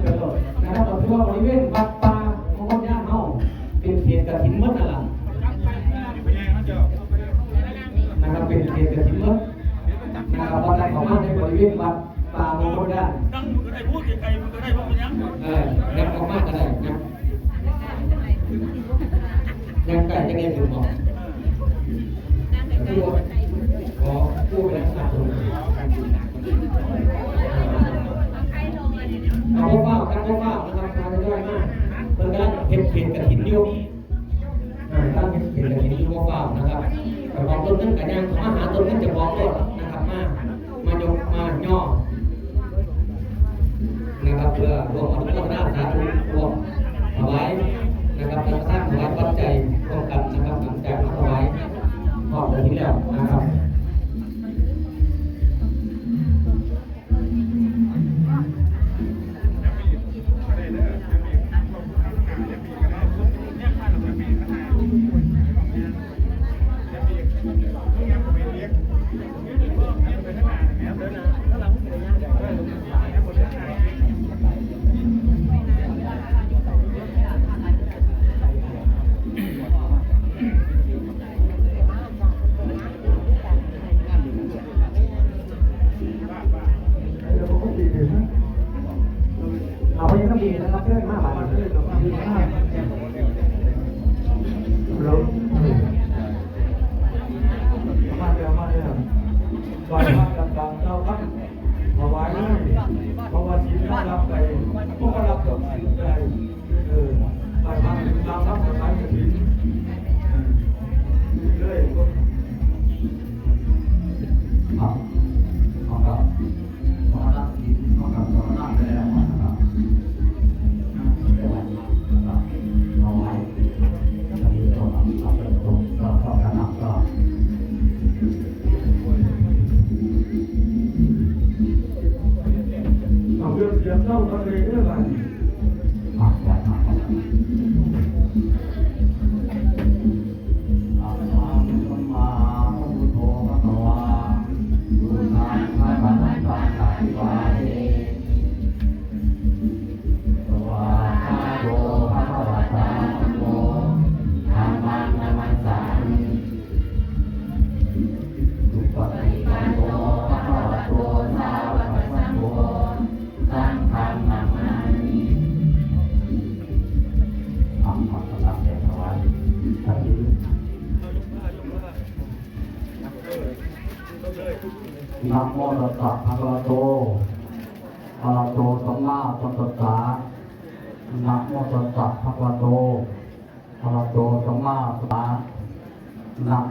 เกิดนะครับเราถือว่าบริเวณวัดป่าของคนย่านเฮาเป็นเขตกฐินหมดนั่นล่ะนะครับเป็นเขตกฐินหมดนะครับวัดใดของมันในบริเวณวัดป่าของคนย่านดังมึงก็ได้พูดไกลๆมึงก็ได้พูดไปยังเออยังออกมาก็ได้ยัง ของต้นนั้นกับยางมาหาต้นนั้นจะบอกเลย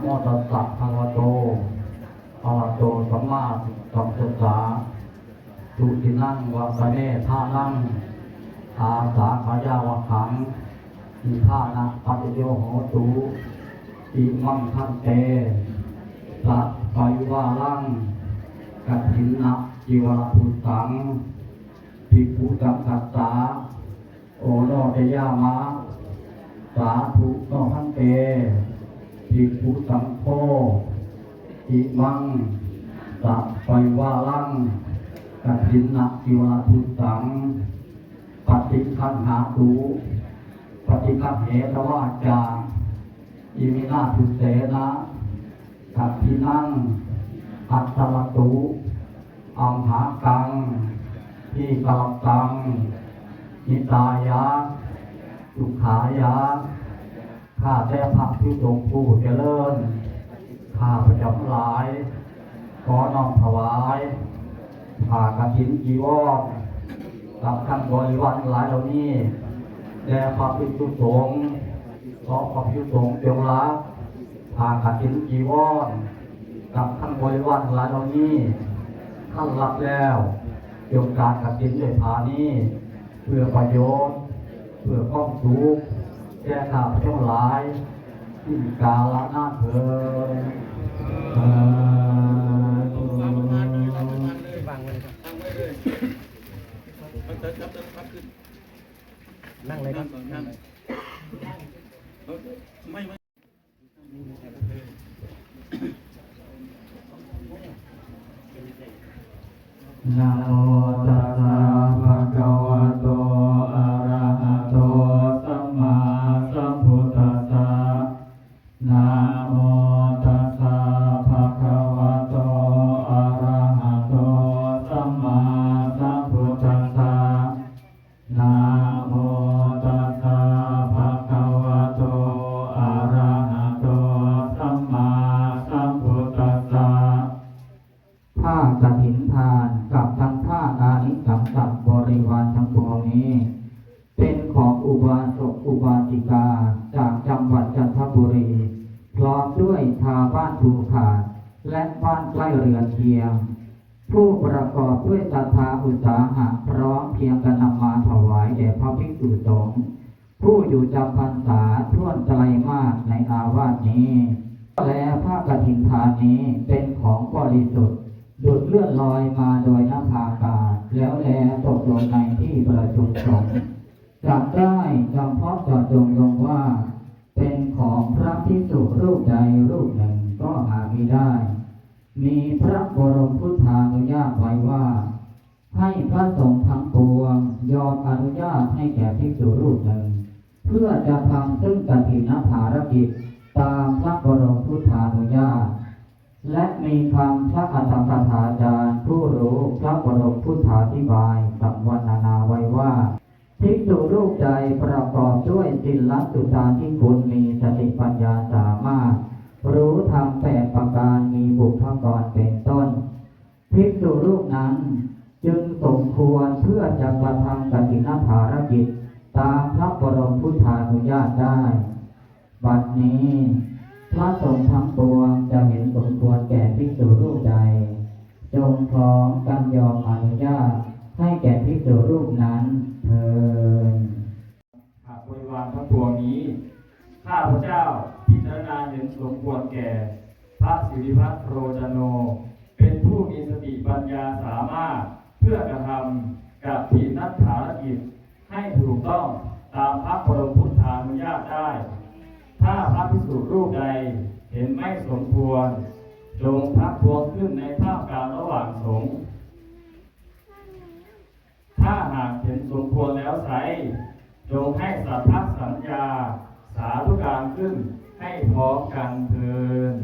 โมตัสสะภะคะวะโตอะระโตสัมมาสัมพุทธะสุตินังวะสะเนทานังอาสาขายาวะขังอิทานะปัจโยโหตุอิมังคันเตสัพพะยวาลังกัตถินนะจิวรพุตังภิกขุตังกัสสาโอโนเตยามะสาธุโนพันเต ภิกขุสังโฆอิมังสัพไฟวาลังกัตถินนะจิวาทุสังปฏิคันหาตุปฏิคันเหตวาจาอิมินาทุเสนะกัตถินังอัตตลตุอัมหากังที่กลับตังนิตายะสุขายะ ข้าแต่พระที่ทรงผู้เจริญ ข้าพระเจ้าหลาย ขอน้อมถวายผ่ากฐินจีวรกับทั้งบริวารหลายเหล่านี้แด่พระภิกษุสงฆ์ขอพระภิกษุสงฆ์จงรักผ่ากฐินจีวรกับทั้งบริวารหลายเหล่านี้ท่านรับแล้วจงการกฐินด้วยผานี้ เพื่อประโยชน์ เพื่อความสุข ก่ข้าพเจ้าหลายที่กาลนานเถิดเอ่อสามประธานมีสามประธานเลยฟังเลยครับตั้งไว้เลยมันเติร์ดครับเติร์ดครับขึ้นนั่งเลยครับนั่งไม่ไม่ หะพร้อมเพียงกันนำมาถวายแด่พระภิกษุสงฆ์ผู้อยู่จำพรรษาท่วนไตรมาสในอาวาสนี้และพระกฐินทานนี้เป็นของบริสุทธิ์ดุดเลื่อนลอยมาโดยนภาอากาศแล้วแลตกลงในที่ประชุมสงฆ์จับได้จำเพาะจอดจงลงว่า เป็นของพระภิกษุรูปใดรูปหนึ่งก็หาไม่ได้ มีพระบรมพุทธานุญาตไว้ว่า ให้พระสงฆ์ทั้งปวง ยอมอนุญาตให้แก่ภิกษุรูปหนึ่ง เพื่อจะทำซึ่งกฐินภารกิจตามพระบรมพุทธานุญาต และมีคำพระอัตถกถาจารย์ผู้รู้พระบรมพุทธาธิบายสัมวรรณนาไว้ว่าภิกษุรูปใดประกอบด้วยศีลสุตาที่คุณมีสติปัญญาสามารถ รู้ธรรมแปดประการมีบุคลากรเป็นต้นภิกษุรูปนั้น จึงสมควรเพื่อจะกระทำกฐินภารกิจ ตามพระบรมพุทธานุญาตได้ บัดนี้พระสงฆ์ทั้งปวงจะเห็นสมควรแก่ภิกษุรูปใด จงพร้อมกันยอมอนุญาตให้แก่ภิกษุรูปนั้นเถิดหากบริวารทั้งปวงนี้ ข้าพเจ้าพิจารณาเห็นสมควรแก่ พระสิริพัฒโรจโน เป็นผู้มีสติปัญญาสามารถ เพื่อกระทำกับที่นัดภารกิจให้ถูกต้องตามพระบรมพุทธานุญาตได้ ถ้าพระภิกษุรูปใดเห็นไม่สมควร จงทักท้วงขึ้นในท่ามกางระหว่างสงฆ์ถ้าหากเห็นสมควรแล้วไซร้จงให้สัทธสัญญา สาธุการขึ้นให้พร้อมกันเทิน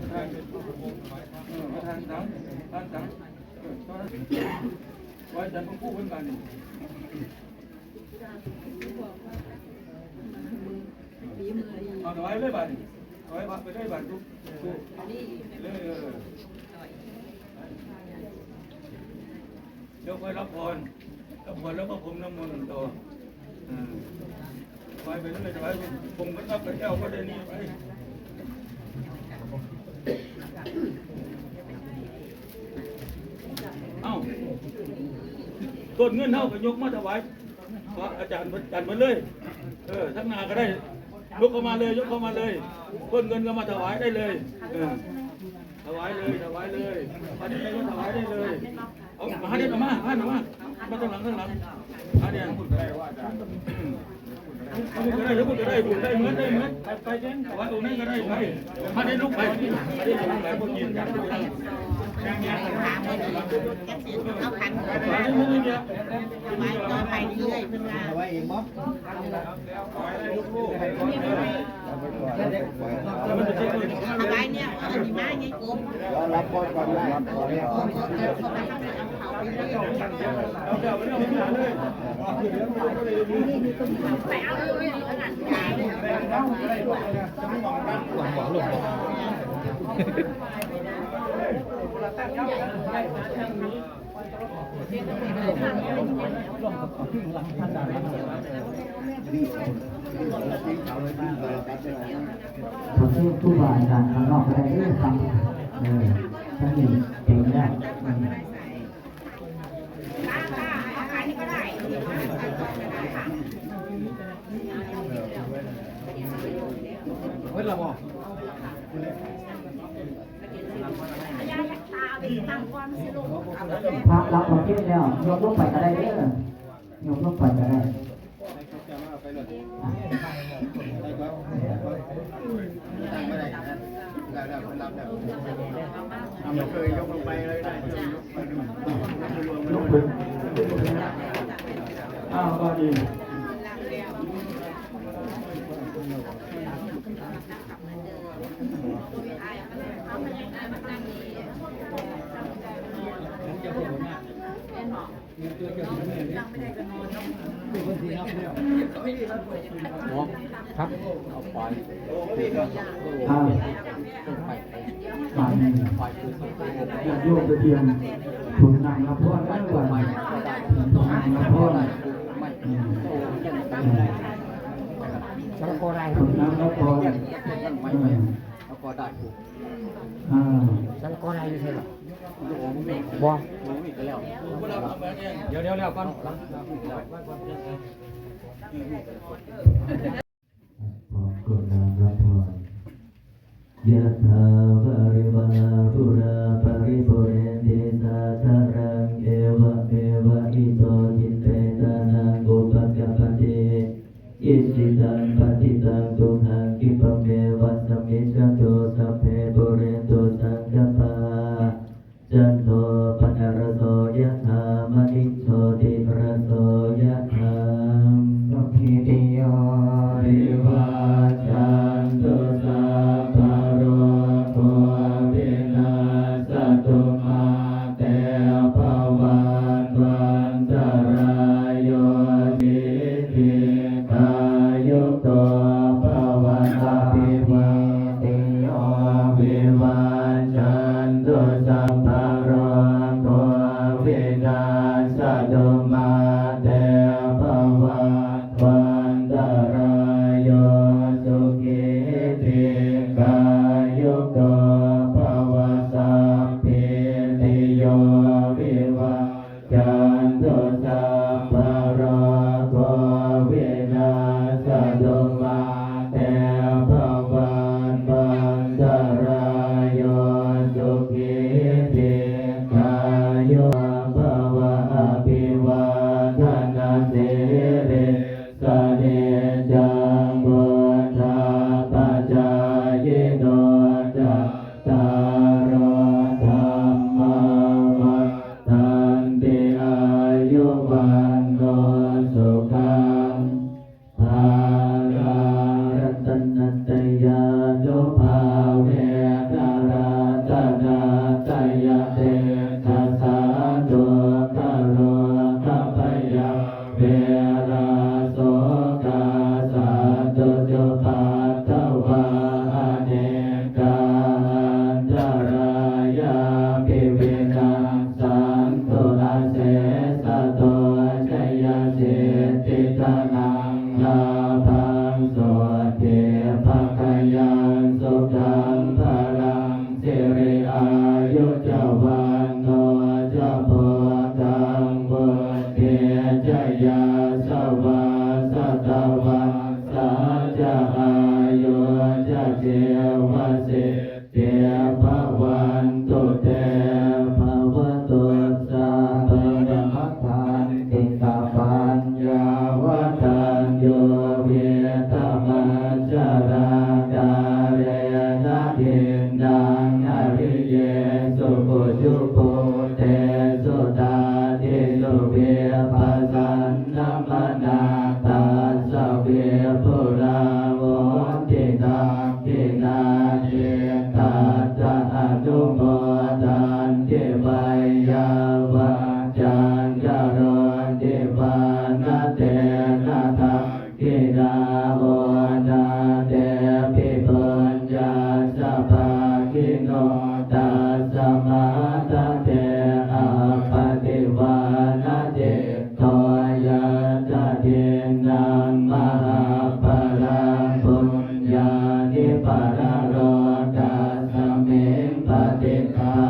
ประธานเออประธานสังประธานสังเออตอนนั้นไว้จันทร์พงผู้เป็นกันนี่เอาไว้เลยบัดเอาไว้ไปได้บัดทุกทุกเลยเดี๋ยวค่อยรับพรรับพรแล้วก็ผมน้ำมนต์ต่อไปไปนั่นเลยจะไปผมก็รับไปแก้วก็ได้นี่ไปเอ้า ต้นเงินเท่าก็ยกมาถวายพระอาจารย์อาจารย์มาเลย เออทั้งนาก็ได้ยกเข้ามาเลยยกเข้ามาเลยต้นเงินก็มาถวายได้เลยเออถวายเลยถวายเลยมาที่ไหนก็ถวายได้เลยเอามาเด็ดออกมามาหน่อยมามาข้างหลังข้างหลังมาเนี่ยพูดได้ว่าอาจารย์พูดก็ได้พูดก็ได้พูดได้เหมือนได้เหมือนไปไปเจ้งถวายองค์นั้ก็ได้ไปมาได้ลุกไปมาได้ลุกไปพวกยินกัน ยังยังมาได้มือเนี่ยไว้ก็ไปเรื่อยเพื่อนว่าถวายเองมั้งถวายได้ลูกลูกแล้วมันจะเจ๊งเลยเอาไว้เนี่ยอันนี้มาไงกบรับพรก่อนได้รับพรแล้วเขาเขาเขาไปทำเอาเขาไปเรื่อยเอาเดี๋ยวไม่ต้องหาเลยไปเอาเรื่องขนาดใหญ่พระเทพ ผู้บาอาจารย์ข้างนอกก็ได้เรื่องทำเออท่านหนึ่งเก่งได้อืมเฮ้ยเทางความสิงกับแม่พระรับความคิดแล้วโยมลงไปก็ได้เด้อโยมลงไปก็ได้ไม่เคยยกลงไปเลยได้ยกขึ้อ้าวก็ดี นั่กเครับเนาะคเอาไปถ้าฝันอยากโยกตเตียงผลหนังละพ่อได้กว่าไหมหนังละพ่อได้แล้วก็ได้ผลน้ำละพ่อแล้วก็ได้แล้วก็ได้อยู่ใช่ไหม บ่เดี๋ยวเดี๋ยวเดี๋ยวก่อนยะถาวริวา uh, มาเส Nepal.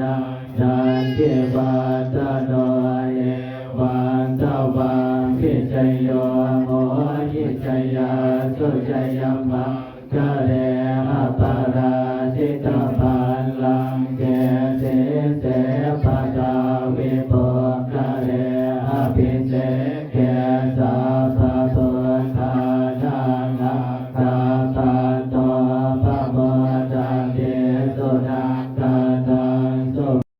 นาดันเทปาตโนเยวันตาวังพิจโยโมหิจยาสุจยมัง